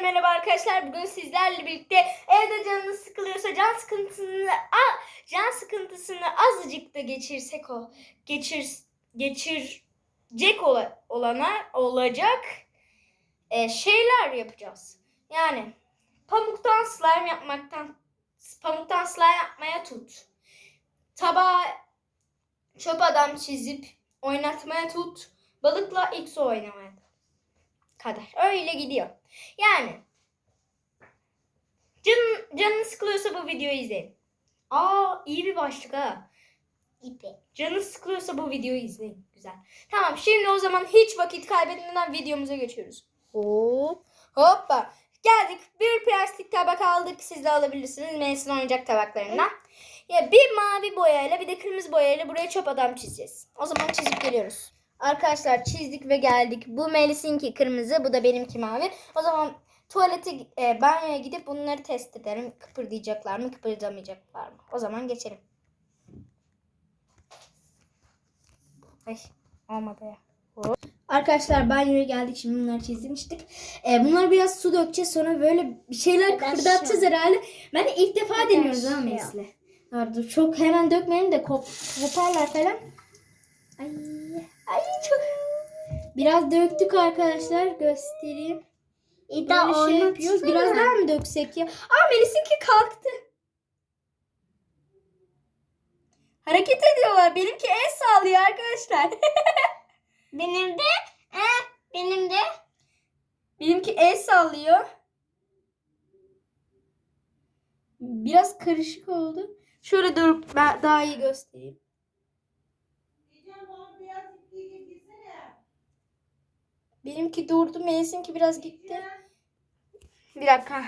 Merhaba arkadaşlar. Bugün sizlerle birlikte evde canınız sıkılıyorsa can sıkıntısını can sıkıntısını azıcık da geçirsek o geçir geçirecek ola, olana olacak e, şeyler yapacağız. Yani pamuktan slime yapmaktan pamuktan slime yapmaya tut. Tabağa çöp adam çizip oynatmaya tut. Balıkla X oynamaya kadar. Öyle gidiyor. Yani can, canın sıkılıyorsa bu videoyu izleyin. Aa iyi bir başlık ha. gibi. Canınız sıkılıyorsa bu videoyu izleyin. Güzel. Tamam şimdi o zaman hiç vakit kaybetmeden videomuza geçiyoruz. Hop. Hoppa. Geldik. Bir plastik tabak aldık. Siz de alabilirsiniz. Melis'in oyuncak tabaklarından. Ya bir mavi boyayla bir de kırmızı boyayla buraya çöp adam çizeceğiz. O zaman çizip geliyoruz. Arkadaşlar çizdik ve geldik. Bu Melis'inki kırmızı, bu da benimki mavi. O zaman tuvalete, e, banyoya gidip bunları test ederim. Kıpırdayacaklar mı, kıpırdamayacaklar mı? O zaman geçelim. Ay olmadı ya. Hop. Arkadaşlar banyoya geldik. Şimdi bunları çizmiştik. E, bunları biraz su dökeceğiz. Sonra böyle bir şeyler kıpırdatacağız herhalde. Ben de ilk defa deniyoruz ha. Dur, dur, çok hemen dökmeyelim de kop, koparlar falan. Ay, ay çok. Biraz döktük arkadaşlar. Göstereyim. İda Böyle şey yapıyoruz. Biraz daha mı döksek ya? Aa Melis'inki kalktı. Hareket ediyorlar. Benimki el sallıyor arkadaşlar. Benim de e, benim de Benimki el sallıyor. Biraz karışık oldu. Şöyle durup ben daha iyi göstereyim. Benimki durdu. Melis'inki biraz gitti. Bir dakika.